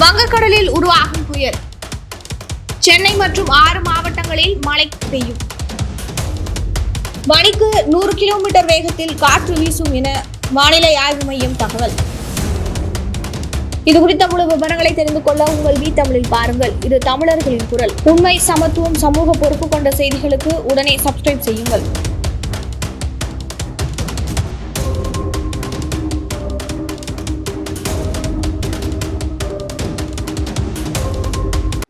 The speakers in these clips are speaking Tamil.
வங்கக்கடலில் உருவாகும் புயல். சென்னை மற்றும் ஆறு மாவட்டங்களில் மழை பெய்யும். மணிக்கு நூறு கிலோமீட்டர் வேகத்தில் காற்று வீசும் என வானிலை ஆய்வு மையம் தகவல். இது குறித்த முழு விவரங்களை தெரிந்து கொள்ள உங்கள் வி தமிழில் பாருங்கள். இது தமிழர்களின் குரல். உண்மை சமத்துவம் சமூக பொறுப்பு கொண்ட செய்திகளுக்கு உடனே சப்ஸ்கிரைப் செய்யுங்கள்.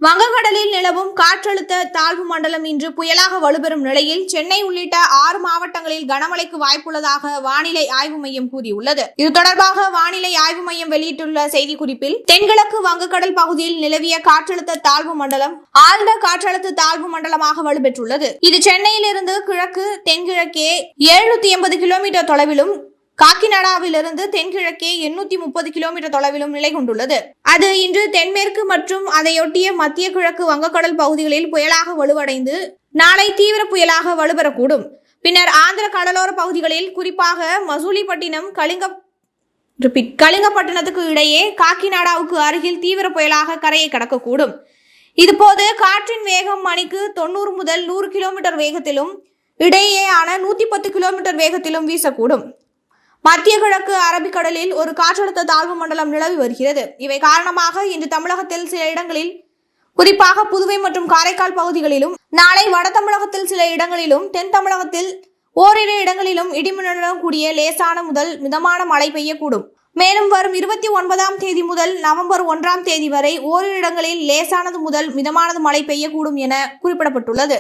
வங்கக்கடலில் நிலவும் காற்றழுத்த தாழ்வு மண்டலம் இன்று புயலாக வலுப்பெறும் நிலையில் சென்னை உள்ளிட்ட ஆறு மாவட்டங்களில் கனமழைக்கு வாய்ப்புள்ளதாக வானிலை ஆய்வு மையம் கூறியுள்ளது. இது தொடர்பாக வானிலை ஆய்வு மையம் வெளியிட்டுள்ள செய்திக்குறிப்பில் தென்கிழக்கு வங்கக்கடல் பகுதியில் நிலவிய காற்றழுத்த தாழ்வு மண்டலம் ஆழ்ந்த காற்றழுத்த தாழ்வு மண்டலமாக வலுப்பெற்றுள்ளது. இது சென்னையிலிருந்து கிழக்கு தென்கிழக்கே எழுநூத்தி எண்பது கிலோமீட்டர் தொலைவிலும் காக்கிநாடாவிலிருந்து தென்கிழக்கே எண்ணூத்தி முப்பது கிலோமீட்டர் தொலைவிலும் நிலை கொண்டுள்ளது. அது இன்று தென்மேற்கு மற்றும் அதையொட்டிய மத்திய கிழக்கு வங்கக்கடல் பகுதிகளில் புயலாக வலுவடைந்து நாளை தீவிர புயலாக வலுப்பெறக்கூடும் பின்னர் ஆந்திர கடலோர பகுதிகளில் குறிப்பாக மசூலிப்பட்டினம் கலிங்க ரிப்பீட் கலிங்கப்பட்டினத்துக்கு இடையே காக்கிநாடாவுக்கு அருகில் தீவிர புயலாக கரையை கடக்கக்கூடும். இதுபோது காற்றின் வேகம் மணிக்கு தொண்ணூறு முதல் நூறு கிலோமீட்டர் வேகத்திலும் இடையேயான நூத்தி பத்து கிலோமீட்டர் வேகத்திலும் வீசக்கூடும். மத்திய கிழக்கு அரபிக்கடலில் ஒரு காற்றழுத்த தாழ்வு மண்டலம் நிலவி வருகிறது. இவை காரணமாக இன்று தமிழகத்தில் சில இடங்களில் குறிப்பாக புதுவை மற்றும் காரைக்கால் பகுதிகளிலும் நாளை வட தமிழகத்தில் சில இடங்களிலும் தென் தமிழகத்தில் ஓரிரு இடங்களிலும் இடிமின்னலுடன் கூடிய லேசான முதல் மிதமான மழை பெய்யக்கூடும். மேலும் வரும் இருபத்தி ஒன்பதாம் தேதி முதல் நவம்பர் ஒன்றாம் தேதி வரை ஓரிரு இடங்களில் லேசானது முதல் மிதமானது மழை பெய்யக்கூடும் என குறிப்பிடப்பட்டுள்ளது.